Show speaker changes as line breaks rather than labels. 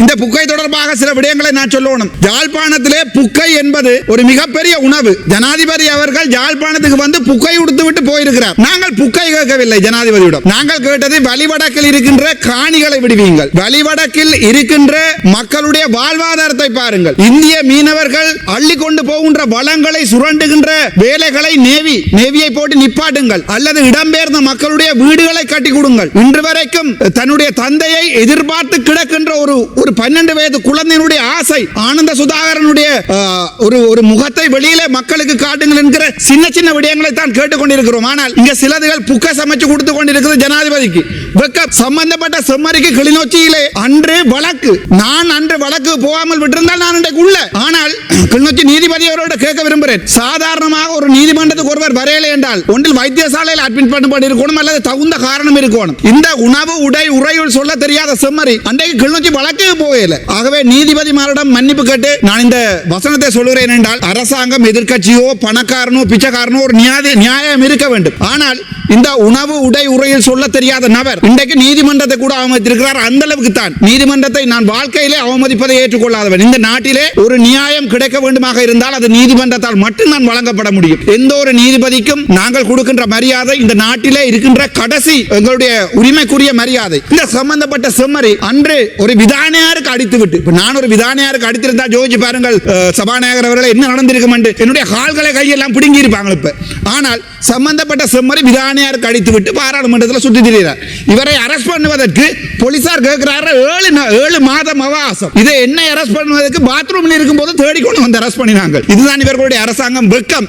இந்த புக்கை தொடர்பாக சில விடயங்களை நான் சொல்லணும். யாழ்ப்பாணத்திலே புக்கை என்பது ஒரு மிகப்பெரிய உணவு. ஜனாதிபதி அவர்கள் யாழ்ப்பாணத்துக்கு வந்து புக்கை உடுத்து விட்டு போயிருக்கிறார். நாங்கள் புக்கை கேட்கவில்லை ஜனாதிபதியிடம். நாங்கள் கேட்டது வழிவடக்கில் இருக்கின்ற காணிகளை விடுவீங்கள். வழிவடக்கில் இருக்கின்ற மக்களுடைய வாழ்வாதாரத்தை பாருங்கள். இந்திய மீனவர்கள் அள்ளி கொண்டு போகின்ற வளங்களை சுரண்டுகின்ற வேலைகளை நேவி நேவியை போட்டு நிப்பாட்டுங்கள். அல்லது இடம்பெயர்ந்த மக்களுடைய வீடுகளை கட்டி கொடுங்கள். இன்று வரைக்கும் தன்னுடைய தந்தையை எதிர்பார்த்து கிடக்கின்ற ஒரு ஒரு பன்னெண்டு வயது குழந்தையினுடைய ஆசை ஆனந்த சுதாகரனுடைய ஒரு ஒரு முகத்தை வெளியிலே மக்களுக்கு காட்டுங்கள் என்கிற சின்ன சின்ன விடயங்களை தான் கேட்டுக்கொண்டிருக்கிறோம். ஆனால் இங்க சிலதுகள் புக்க சமைச்சு கொடுத்து கொண்டிருக்கிறது ஜனாதிபதிக்கு. வெக்க சம்பந்தப்பட்ட செம்மறிக்கு கிளிநொச்சியிலே அன்று வழக்கு. நான் அன்று வழக்கு போகாமல் விட்டிருந்தால் நான் இன்றைக்கு உள்ள ஆனால் கிளிநொச்சி நீதிபதி அவரோட கேட்க விரும்புகிறேன். சாதாரணமாக ஒரு நீதிமன்றத்துக்கு ஒருவர் வரையலை என்றால் ஒன்றில் வைத்தியசாலையில் அட்மிட் பண்ணப்பட்டு இருக்கணும் அல்லது தகுந்த காரணம் இருக்கணும். இந்த உணவு உடை உரையுள் சொல்ல தெரியாத செம்மறி அன்றைக்கு கிளிநொச்சி வழக்கே போகல. ஆகவே நீதிபதிமாரிடம் மன்னிப்பு கேட்டு நான் இந்த வசனத்தை சொல்கிறேன் என்றால் அரசாங்கம் எதிர்க்கட்சியோ பணக்காரனோ பிச்சைக்காரனோ ஒரு நியாய நியாயம் இருக்க வேண்டும். ஆனால் இந்த உணவு உடை உரையில் சொல்ல தெரியாத நபர் இன்றைக்கு நீதிமன்றத்தை கூட அவமதித்திருக்கிறார். அந்த அளவுக்கு தான் நீதிமன்றத்தை நான் வாழ்க்கையிலே அவமதிப்பதை ஏற்றுக்கொள்ளாதவன். இந்த நாட்டிலே ஒரு நியாயம் கிடைக்க வேண்டுமாக இருந்தால் அது நீதிமன்றத்தால் மட்டும்தான் வழங்கப்பட முடியும். எந்த ஒரு நீதிபதிக்கும் நாங்கள் கொடுக்கின்ற மரியாதை இந்த நாட்டிலே இருக்கின்ற கடைசி எங்களுடைய உரிமைக்குரிய மரியாதை. இந்த சம்பந்தப்பட்ட செம்மறி அன்று ஒரு விதானியாருக்கு அடித்து விட்டு நான் ஒரு விதானியாருக்கு அடித்திருந்தா ஜோதிச்சு பாருங்கள் சபாநாயகர் அவர்களை என்ன நடந்திருக்கும் என்று. என்னுடைய கால்களை கையெல்லாம் பிடுங்கி இருப்பாங்க இப்ப. ஆனால் சம்பந்தப்பட்ட செம்மறி விதானியாருக்கு அடித்து விட்டு பாராளுமன்றத்தில் சுற்றி திரிகிறார். இவரை அரெஸ்ட் பண்ணுவதற்கு போலீசார் கேட்கிறாரு ஏழு நா- ஏழு மாதம் அவகாசம். இதை என்ன அரெஸ்ட் பண்ணுவதற்கு பாத்ரூம்ல இருக்கும்போது தேடிக்கொண்டு வந்து அரெஸ்ட் பண்ணினாங்க இதுதான் இவர்களுடைய அரசாங்கம் வெக்கம்.